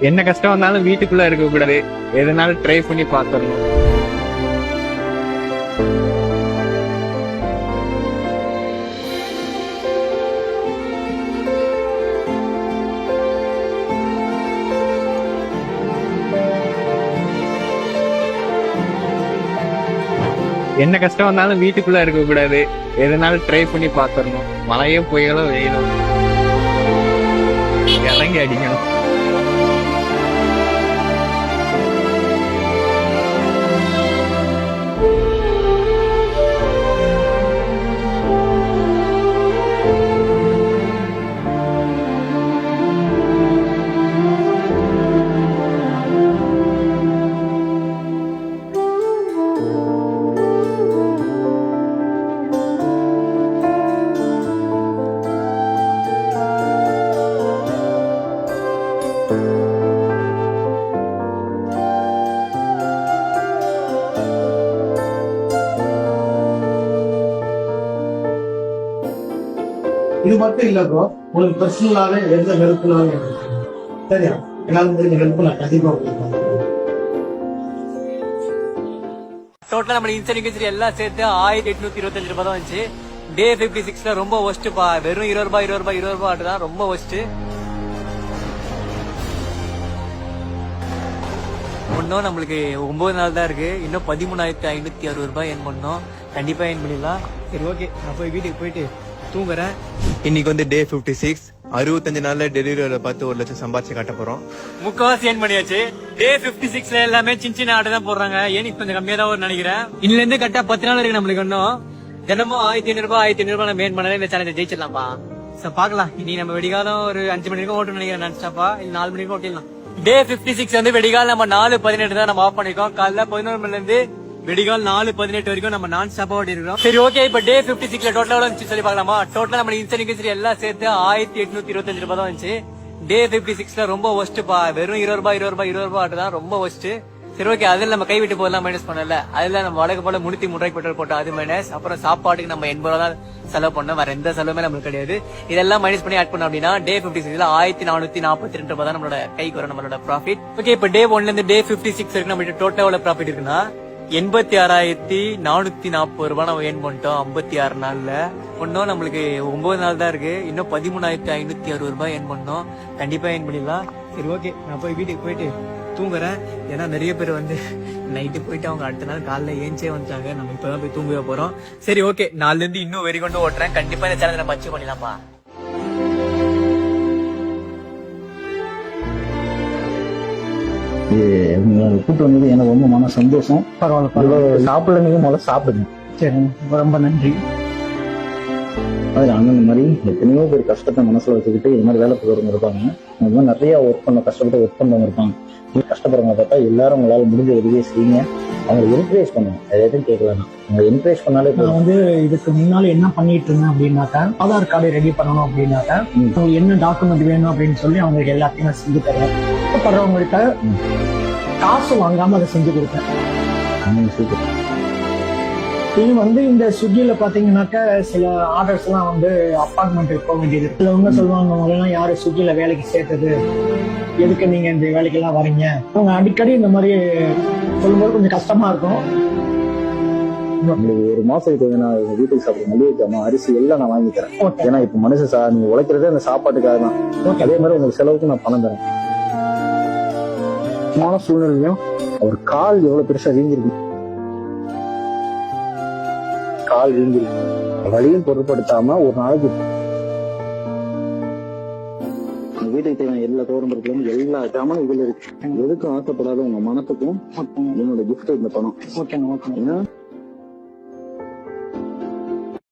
என்ன கஷ்டம் வந்தாலும் வீட்டுக்குள்ள இருக்க கூடாது எதுனாலும் ட்ரை பண்ணி பாத்துடணும் என்ன கஷ்டம் வந்தாலும் வீட்டுக்குள்ள இருக்க கூடாது எதுனாலும் ட்ரை பண்ணி பாத்துடணும் மழையோ புயலோ வெயிலோ. இறங்கி அடிக்கணும். இது மட்டும் இல்ல ப்ரோ உங்களுக்கு பர்சனலாவே எந்த ஹெல்ப்னாலும் எனக்கு சரியா? என்னால முடிஞ்ச ஹெல்ப் நான் கண்டிப்பா உங்களுக்கு டோட்டலா நம்ம இன்சூரன்ஸ் கின்சூரன்ஸ் எல்லாம் சேர்த்து ஆயிரத்தி எட்நூத்தி இருபத்தஞ்சு ரூபாய் தான் வந்துச்சு. டே பிப்டி சிக்ஸ்ல ரொம்ப ஒஸ்ட் பா. வெறும் இருபது ரூபாய் இருபது ரூபாய் இருபது ரூபாய் தான் ரொம்ப ஒஸ்ட் இன்னும் நம்மளுக்கு ஒன்பது நாள் தான் இருக்கு. இன்னும் பதிமூணாயிரத்தி ஐநூத்தி அறுபது ரூபாய் என் பண்ணோம். கண்டிப்பா என் பண்ணிடலாம். சரி ஓகே நான் போய் வீட்டுக்கு போயிட்டு தூங்குறேன் இன்னைக்கு வந்து டே 56 சிக்ஸ் அறுபத்தஞ்சு நாள்ல டெலிவரியில பார்த்து ஒரு லட்சம் சம்பாதிச்சு காட்ட போறோம். முக்காவாசி ஏன் பண்ணியாச்சு. டே பிப்டி சிக்ஸ்ல எல்லாமே சின்ன சின்ன ஆர்டர் தான் போடுறாங்க. ஏன் கொஞ்சம் கம்மியா தான் நினைக்கிறேன் இன்னில இருந்து கரெக்டா பத்து நாள் இருக்கு நம்மளுக்கு இன்னும். தினமும் ஆயிரத்தி ஐநூறு ரூபாய் ஆயிரத்தி ஐநூறு ரூபாய் நம்ம ஏன் பண்ணாலே இந்த சேலஞ்சை ஜெயிச்சிடலாம்ப்பா. சோ பாக்கலாம் இனி நம்ம வெடிகாலம் ஒரு அஞ்சு மணி வரைக்கும் ஓட்டணும் நினைக்கிறேன் நினைச்சாப்பா இல்ல நாலு மணி வரைக்கும் ஓட்டிடலாம். டே பிப்டி சிக்ஸ் வந்து வெடிகால் நம்ம நாலு பதினெட்டு தான் நம்ம ஆஃப் பண்ணிருக்கோம். காலைல பதினோரு மணில இருந்து வெடிகால் நாலு பதினெட்டு வரைக்கும் நம்ம நான் ஸ்டாப்பா ஓட்டி இருக்கோம் சரி ஓகே இப்ப டே பிப்டி சிக்ஸ்ல டோட்டலா எவ்வளவு சொல்லி பார்க்கலாமா? டோட்டலா நம்ம இன்சூரன்ஸ் எல்லாம் சேர்த்து ஆயிரத்தி எட்நூத்தி இருபத்தஞ்சு ரூபாய் தான் வந்துச்சு டே பிப்டி சிக்ஸ்ல ரொம்ப ஒஸ்ட் பா வெறும் இருபது ரூபாய் இருபது ரூபாய் இருபது ரூபாய் தான் ரொம்ப ஒஸ்ட் சரி ஓகே அதுல நம்ம கைவிட்டு போதெல்லாம் மைனஸ் பண்ணல. அதுல நம்ம வழக்கு போல முன்னூத்தி மூணு ரூபாய்க்கு பெட்ரோல் போட்டோம் அது மைனஸ் அப்புறம் சாப்பாட்டுக்கு நம்ம எண்பது ரூபா தான் செலவு பண்ணோம். வேற எந்த செலவுமே நம்மளுக்கு கிடையாது. இதெல்லாம் மைனஸ் பண்ணி ஆட் பண்ணோம் அப்படின்னா டே பிப்டி சிக்ஸ்ல ஆயிரத்தி நானூத்தி நாற்பத்தி ரெண்டு ரூபாய் தான் நம்மளோட கைக்கு வரும் நம்மளோட ப்ராஃபிட் ஓகே இப்ப டே ஒன்ல இருந்து டே பிப்டி சிக்ஸ் வரைக்கும் நம்ம டோட்டல் எவ்வளவு ப்ராஃபிட் இருக்குன்னா எண்பத்தி ஆறாயிரத்தி நானூத்தி நாற்பது ரூபாய் நம்ம ஏன் பண்ணிட்டோம் ஐம்பத்தி ஆறு நாள்ல. இன்னும் நம்மளுக்கு ஒன்பது நாள் தான் இருக்கு. இன்னும் பதிமூணாயிரத்தி ஐநூத்தி அறுபது ரூபாய் ஏன் பண்ணோம். கண்டிப்பா ஏன் பண்ணிடலாம். சரி ஓகே நான் போய் வீட்டுக்கு போயிட்டு தூங்குறேன். ஏன்னா நிறைய பேர் வந்து நைட்டு போயிட்டு அவங்க அடுத்த நாள் காலைல ஏஞ்சே வந்துட்டாங்க. நம்ம இப்பதான் போய் தூங்கவே போறோம். சரி ஓகே நாலுல இருந்து இன்னும் வெறி கொண்டு ஓட்டுறேன். கண்டிப்பா இந்த சேனல் நம்ம அச்சீவ் பண்ணிடலாம்ப்பா. கூட்டு வந்தது எனக்கு ரொம்ப மன சந்தோஷம். பரவாயில்ல பரவாயில்ல. சாப்பிடல நீங்க முதல்ல சாப்பிடுங்க. சரி ரொம்ப நன்றி. அது அண்ணன் மாதிரி எத்தனையோ பேர் கஷ்டத்தை மனசுல வச்சுக்கிட்டு இது மாதிரி வேலை போகிறவங்க இருப்பாங்க. இந்த மாதிரி நிறைய ஒர்க் பண்ண கஷ்டப்பட்டு ஒர்க் பண்ணவங்க இருப்பாங்க. நீங்க கஷ்டப்படுறவங்க பார்த்தா எல்லாரும் உங்களால முடிஞ்ச உதவியை செய்யுங்க. அவங்களை என்கரேஜ் பண்ணுங்க அது எதுவும் கேட்கலாம் அவங்க என்கரேஜ் பண்ணாலே நான் வந்து இதுக்கு முன்னால என்ன பண்ணிட்டு இருந்தேன் அப்படின்னாக்கா ஆதார் கார்டு ரெடி பண்ணணும் அப்படின்னாக்கா ம். உங்களுக்கு என்ன டாக்குமெண்ட் வேணும் அப்படின்னு சொல்லி அவங்களுக்கு எல்லாத்தையும் நான் செஞ்சு தருவேன் கஷ்டப்படுறவங்கள்ட்ட ம். காசு வாங்காம அதை செஞ்சு கொடுப்பேன். இது வந்து இந்த ஸ்விக்கில பாத்தீங்கன்னாக்கா சில ஆர்டர்ஸ் எல்லாம் வந்து அப்பார்ட்மெண்ட் போக வேண்டியது சிலவங்க சொல்லுவாங்க உங்களெல்லாம் யாரு ஸ்விக்கில வேலைக்கு சேர்த்தது எதுக்கு நீங்க இந்த வேலைக்கெல்லாம் வரீங்க? அவங்க அடிக்கடி இந்த மாதிரி சொல்லும்போது கொஞ்சம் கஷ்டமா இருக்கும். ஒரு மாசத்துக்கு தேவையான உங்க வீட்டுக்கு சாப்பிடுற மளிகை ஜாமான் அரிசி எல்லாம் நான் வாங்கி தரேன். ஏன்னா இப்ப மனுஷன் சா நீங்க உழைக்கிறதே அந்த சாப்பாட்டுக்காக தான். அதே மாதிரி உங்களுக்கு செலவுக்கு நான் பணம் தரேன். முக்கியமான சூழ்நிலையும் அவர் கால் எவ்வளவு பெருசா வீங்கிருக்கு. கால் வீங்கிருக்கு. வழியும் பொருட்படுத்தாம ஒரு நாளைக்கு வீட்டுக்கு தேவையான எல்லா தோரம்பருக்குல இருந்து எல்லா ஜாமானும் இதுல இருக்கு. எதுக்கும் ஆசைப்படாத உங்க மனத்துக்கும் என்னோட gift இந்த பணம். ஓகேங்க ஓகேங்க. ஏன்னா